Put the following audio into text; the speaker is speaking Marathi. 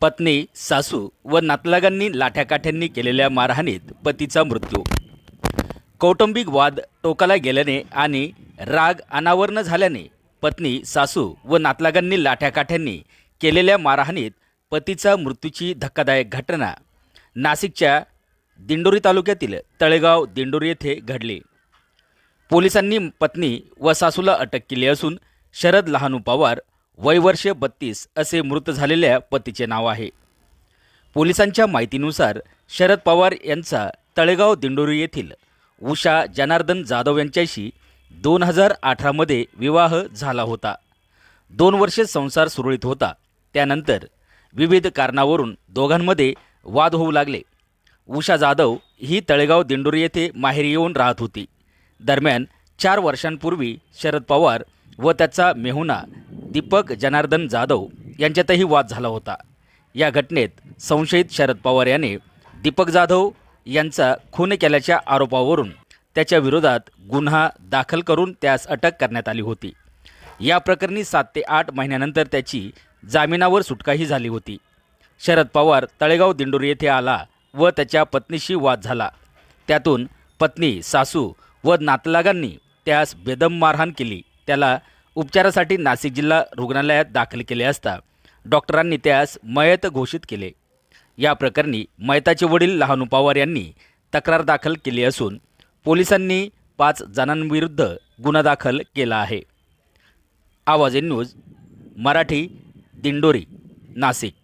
पत्नी सासू व नातलागांनी लाठ्याकाठ्यांनी केलेल्या मारहाणीत पतीचा मृत्यू. कौटुंबिक वाद टोकाला गेल्याने आणि राग अनावरण झाल्याने पत्नी सासू व नातलागांनी लाठ्याकाठ्यांनी केलेल्या मारहाणीत पतीचा मृत्यूची धक्कादायक घटना नाशिकच्या दिंडोरी तालुक्यातील तळेगाव दिंडोरी येथे घडली. पोलिसांनी पत्नी व सासूला अटक केली असून शरद लहानू पवार वयवर्ष बत्तीस असे मृत झालेल्या पतीचे नाव आहे. पोलिसांच्या माहितीनुसार शरद पवार यांचा तळेगाव दिंडोरी येथील उषा जनार्दन जाधव यांच्याशी दोन हजार अठरामध्ये विवाह झाला होता. दोन वर्षे संसार सुरळीत होता. त्यानंतर विविध कारणावरून दोघांमध्ये वाद होऊ लागले. उषा जाधव ही तळेगाव दिंडोरी येथे माहेरी येऊन राहत होती. दरम्यान चार वर्षांपूर्वी शरद पवार व त्याचा मेहुना दीपक जनार्दन जाधव यांच्यातही वाद झाला होता. या घटनेत संशयित शरद पवार याने दीपक जाधव यांचा खून केल्याच्या आरोपावरून त्याच्या विरोधात गुन्हा दाखल करून त्यास अटक करण्यात आली होती. या प्रकरणी सात ते आठ महिन्यानंतर त्याची जामिनावर सुटकाही झाली होती. शरद पवार तळेगाव दिंडोरी येथे आला व त्याच्या पत्नीशी वाद झाला. त्यातून पत्नी सासू व नातलागांनी त्यास बेदम मारहाण केली. त्याला उपचारासाठी नाशिक जिल्हा रुग्णालयात दाखल केले असता डॉक्टरांनी त्यास मयत घोषित केले. या प्रकरणी मयताचे वडील लहानू पवार यांनी तक्रार दाखल केली असून पोलिसांनी पाच जणांविरुद्ध गुन्हा दाखल केला आहे. आवाज न्यूज मराठी दिंडोरी नाशिक.